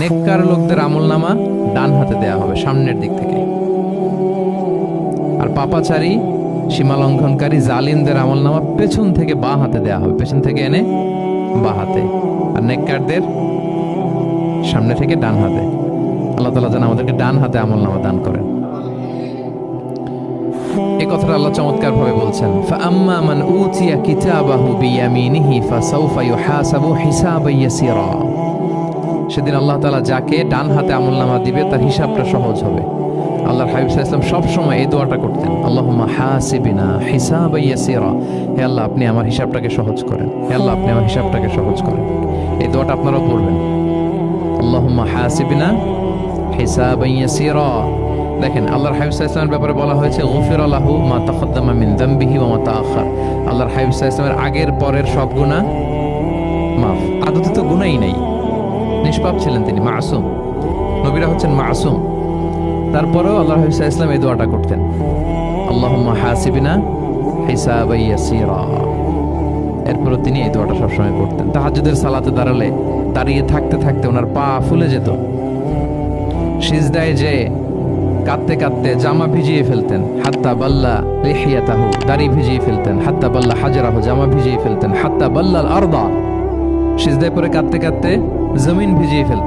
নেককার লোকদের আমল নামা ডান হাতে দেয়া হবে, সামনের দিক থেকে। আর পাপাচারী সীমা লঙ্ঘনকারী জালিমদের আমল নামা পেছন থেকে বা হাতে দেয়া হবে। পেছন থেকে এনে বা হাতে। আর নেককারদের সামনে থেকে ডান হাতে। আল্লাহ তালা যেন আমাদেরকে ডান হাতে আমল নামা দান করেন। এই কথাটা আল্লাহ চমৎকার ভাবে বলছেন আম্মা মান উতিয়া কিতাবাহু বিয়ামিনিহি ফাসাউফা ইউহাসাবু ইয়াসিরা। সেদিন আল্লাহ তালা যাকে ডান হাতে আমলনামা দিবে, তার হিসাবটা সহজ হবে। আল্লাহর হাবিব সাল্লাল্লাহু আলাইহি ওয়াসাল্লাম সব সময় এই দোয়াটা করতেন, আল্লাহুম্মা হাসিবিনা হিসাবা হে আল্লাহ, আপনি আমার হিসাবটাকে সহজ করেন। হে আল্লাহ, আপনি আমার হিসাবটাকে সহজ করেন। এই দোয়াটা আপনারাও পড়বেন। আল্লাহুম্মা হাসিবিনা হিসাবা দেখেন, আল্লাহর হাবিব ওয়াসাল্লামের ব্যাপারে বলা হয়েছে, গফির লাহু মা তাকদ্দামা মিন যামবিহি ওয়া মা তাআখার আল্লাহর হাবিব ওয়াসাল্লামের আগের পরের সব গুনাহ মাফ। আদতে তো গুনাহই নাই। নিষ্পাপ ছিলেন তিনি, মাসুম। নবীরা হচ্ছেন মাসুম। তারপরেও আল্লাহ আলাইহি ওয়াসাল্লাম এই দোয়াটা করতেন। হিসাবা এরপরও তিনি এই দোয়াটা সবসময় করতেন। তাহাজ্জুদের সালাতে দাঁড়ালে, দাঁড়িয়ে থাকতে থাকতে ওনার পা ফুলে যেত। সিজদায় যে কাঁদতে কাঁদতে জামা ভিজিয়ে ফেলতেন। হাত্তা বাল্লা লেহিয়াতাহু, দাড়ি ভিজিয়ে ফেলতেন। হাত্তা বাল্লা হাজারাহু, জামা ভিজিয়ে ফেলতেন। হাত্তা বাল্লাল আরদা। সিজদায় পরে কাঁদতে কাঁদতে জমিন ভিজিয়ে ফেলতেন